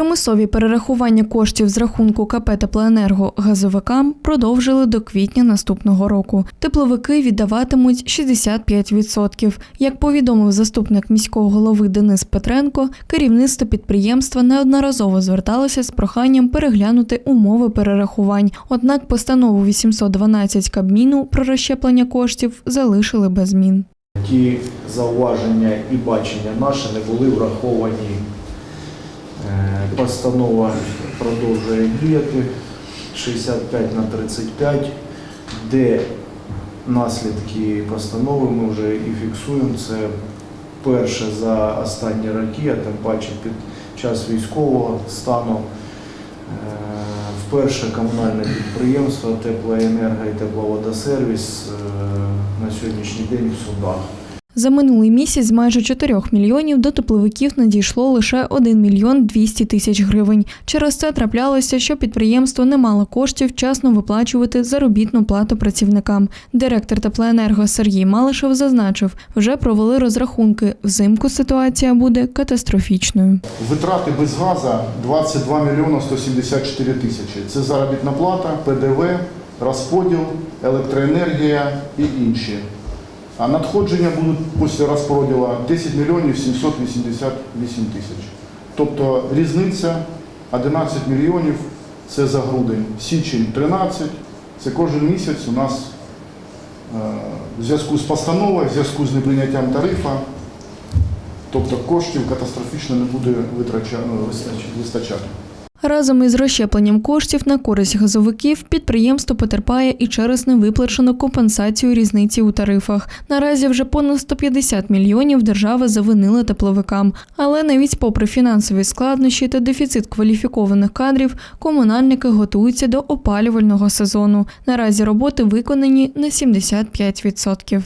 Примусові перерахування коштів з рахунку КП «Теплоенерго» газовикам продовжили до квітня наступного року. Тепловики віддаватимуть 65%. Як повідомив заступник міського голови Денис Петренко, керівництво підприємства неодноразово зверталося з проханням переглянути умови перерахувань. Однак постанову 812 Кабміну про розщеплення коштів залишили без змін. Ті зауваження і бачення наші не були враховані. Е, Постанова продовжує діяти 65 на 35, де наслідки постанови ми вже і фіксуємо. Це перше за останні роки, а тим паче під час військового стану. Е, Вперше комунальне підприємство Теплоенерго і Тепловодосервіс е, на сьогоднішній день в судах. За минулий місяць майже 4 мільйонів до тепловиків надійшло лише 1 мільйон 200 тисяч гривень. Через це траплялося, що підприємство не мало коштів вчасно виплачувати заробітну плату працівникам. Директор теплоенерго Сергій Малишев зазначив, вже провели розрахунки. Взимку ситуація буде катастрофічною. Витрати без газу 22 мільйона 174 тисячі. Це заробітна плата, ПДВ, розподіл, електроенергія і інші. А надходження будуть після розподілу 10 мільйонів 788 тисяч. Тобто різниця 11 мільйонів це за грудень, січень 13, це кожен місяць у нас е, в зв'язку з постановою, в зв'язку з неприйняттям тарифа, тобто коштів катастрофічно не буде ну, вистачати. Разом із розщепленням коштів на користь газовиків підприємство потерпає і через невиплачену компенсацію різниці у тарифах. Наразі вже понад 150 мільйонів держава завинила тепловикам. Але навіть попри фінансові складнощі та дефіцит кваліфікованих кадрів, комунальники готуються до опалювального сезону. Наразі роботи виконані на 75%.